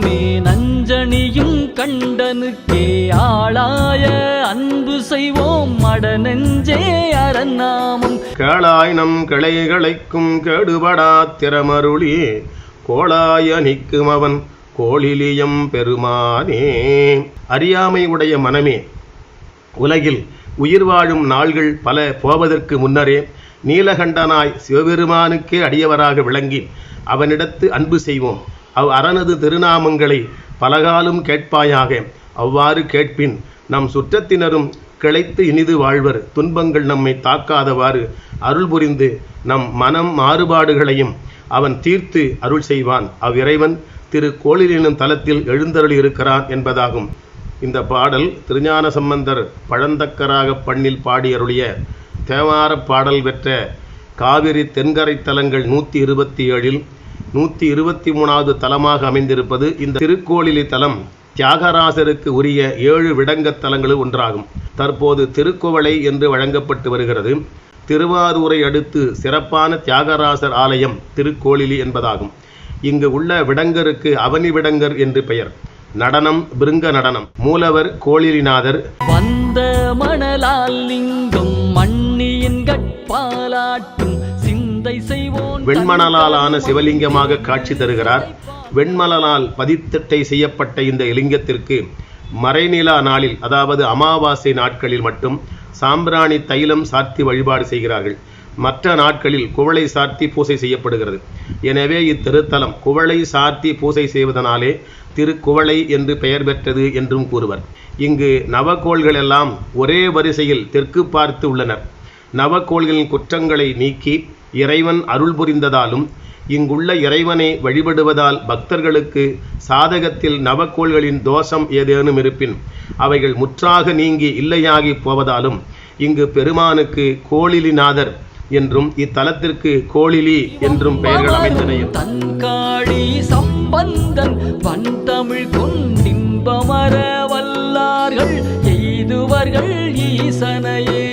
நஞ்சனியும் கண்டனுக்கு ஆளாய அன்பு செய்வோம் மட நெஞ்சே அரநாமம் கேளாயினம் கிளை கிளைகளைக்கும் கெடுபடா திறமருளி கோளாய நிற்கும் அவன் கோளிலியம் பெருமானே. அறியாமை உடைய மனமே உலகில் உயிர் வாழும் நாள்கள் பல போவதற்கு முன்னரே நீலகண்டனாய் சிவபெருமானுக்கே அடியவராக விளங்கி அவனிடத்து அன்பு செய்வோம். அவ் அரணது திருநாமங்களை பலகாலும் கேட்பாயாக. அவ்வாறு கேட்பின் நம் சுற்றத்தினரும் கிளைத்து இனிது வாழ்வர். துன்பங்கள் நம்மை தாக்காதவாறு அருள் புரிந்து நம் மனம் மாறுபாடுகளையும் அவன் தீர்த்து அருள் செய்வான். அவ்விறைவன் திரு கோளில் எனும் தலத்தில் எழுந்தருளி இருக்கிறான் என்பதாகும். இந்த பாடல் திருஞான சம்பந்தர் பழந்தக்கராக பண்ணில் பாடியருளிய தேவாரப் பாடல் பெற்ற காவிரி தென்கரை தலங்கள் நூற்றி இருபத்தி ஏழில் நூற்றி இருபத்தி மூணாவது தலமாக அமைந்திருப்பது இந்த திருக்கோளிலி தலம் தியாகராசருக்கு உரிய ஏழு விடங்கத் தலங்களில் ஒன்றாகும். தற்போது திருக்குவளை என்று வழங்கப்பட்டு வருகிறது. திருவாரூரை அடுத்து சிறப்பான தியாகராசர் ஆலயம் திருக்கோளிலி என்பதாகும். இங்கு உள்ள விடங்கருக்கு அவனி விடங்கர் என்று பெயர். நடனம் பிருங்க நடனம். மூலவர் கோளிலிநாதர். வந்த மணலால் லிங்கம் வெண்மணலாலான சிவலிங்கமாக காட்சி தருகிறார். வெண்மணலால் பதித்திட்டை செய்யப்பட்ட இந்த லிங்கத்திற்கு மறைநிலா நாளில் அதாவது அமாவாசை நாட்களில் மட்டும் சாம்பிராணி தைலம் சாத்தி வழிபாடு செய்கிறார்கள். மற்ற நாட்களில் குவளை சாத்தி பூசை செய்யப்படுகிறது. எனவே இத்திருத்தலம் குவளை சாத்தி பூசை செய்வதனாலே திருக்குவளை என்று பெயர் பெற்றது என்றும் கூறுவர். இங்கு நவகோள்கள் எல்லாம் ஒரே வரிசையில் தெற்கு பார்த்து உள்ளனர். நவக்கோள்களின் குற்றங்களை நீக்கி இறைவன் அருள் புரிந்ததாலும் இங்குள்ள இறைவனை வழிபடுவதால் பக்தர்களுக்கு சாதகத்தில் நவக்கோள்களின் தோஷம் ஏதேனும் இருப்பின் அவைகள் முற்றாக நீங்கி இல்லையாகி போவதாலும் இங்கு பெருமானுக்கு கோளிலிநாதர் என்றும் இத்தலத்திற்கு கோளிலி என்றும் பெயர்கள் அமைந்தனையும். தன்காழி சம்பந்தன் வந்தமிழ் கொண்டின்பமர வல்லார்கள் எய்துவர்கள் ஈசனையே.